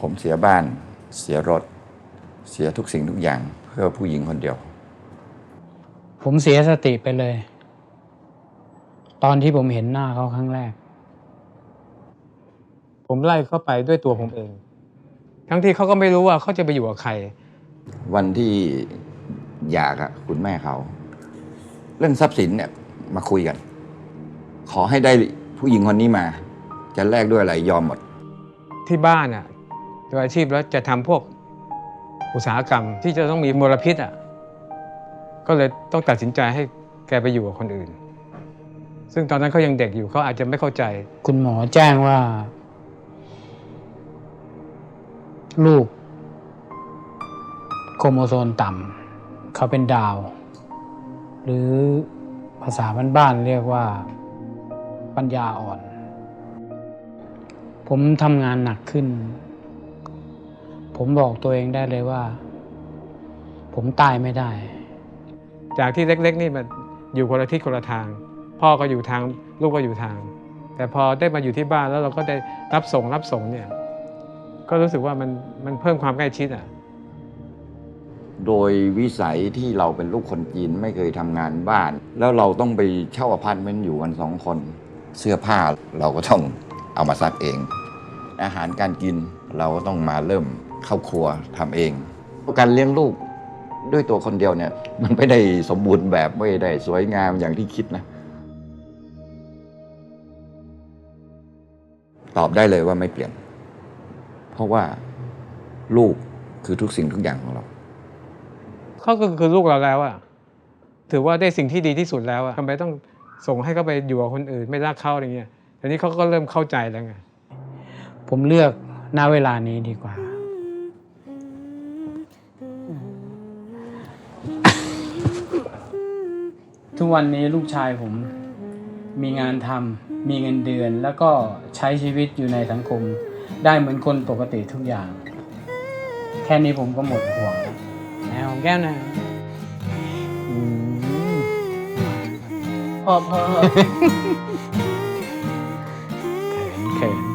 ผมเสียบ้าน เสียรถ เสียทุกสิ่งทุกอย่าง เพื่อผู้หญิงคนเดียว ผมเสียสติไปเลย ตอนที่ผมเห็นหน้าเขาครั้งแรก ผมไล่เข้าไปด้วยตัวผมเอง ทั้งที่เขาก็ไม่รู้ว่าเขาจะไปอยู่กับใคร วันที่หย่ากับคุณแม่เขา เรื่องทรัพย์สินเนี่ยมาคุยกัน ขอให้ได้ผู้หญิงคนนี้มา จะแลกด้วยอะไรยอมหมด ที่บ้านอะ โดยอาชีพแล้วจะทำพวกอุตสาหกรรมที่จะต้องมีมลพิษอะก็เลยต้องตัดสินใจให้แกไปอยู่กับคนอื่น ซึ่งตอนนั้นเขายังเด็กอยู่เขาอาจจะไม่เข้าใจ คุณหมอแจ้งว่า ลูก โครโมโซนต่ำเขาเป็นดาว หรือภาษาบ้านๆเรียกว่า ปัญญาอ่อน ผมทำงานหนักขึ้น ผมบอกตัวเองได้เลยว่า ผมตายไม่ได้ จากที่เล็กๆ นี่มันอยู่คนละทิศคนละทาง พ่อก็อยู่ทางลูกก็อยู่ทาง แต่พอได้มาอยู่ที่บ้านแล้วเราก็ได้รับส่งรับส่งเนี่ย ก็รู้สึกว่ามันมันเพิ่มความใกล้ชิดอะโดยวิสัยที่เราเป็นลูกคนจีนไม่เคยทำงานบ้าน แล้วเราต้องไปเช่าอพาร์ตเมนต์อยู่กันสองคน เสื้อผ้าเราก็ต้องเอามาซักเอง อาหารการกินเราก็ต้องมาเริ่ม เข้าครัวทำเอง การเลี้ยงลูกด้วยตัวคนเดียวเนี่ย มันไม่ได้สมบูรณ์แบบไม่ได้สวยงามอย่างที่คิดนะ ตอบได้เลยว่าไม่เปลี่ยน เพราะว่าลูกคือทุกสิ่งทุกอย่างของเรา เขาก็คือลูกเราแล้วอะถือว่าได้สิ่งที่ดีที่สุดแล้วอะทำไมต้องส่งให้เขาไปอยู่กับคนอื่น ไม่รักเขาอะไรเงี้ยทีนี้เขาก็เริ่มเข้าใจแล้วไงผมเลือกณเวลานี้ดีกว่า ทุกวันนี้ลูกชายผมมีงานทำมีเงินเดือน แล้วก็ใช้ชีวิตอยู่ในสังคม ได้เหมือนคนปกติทุกอย่าง แค่นี้ผมก็หมดห่วงแะของแก้วนะพอพอเขินเขิน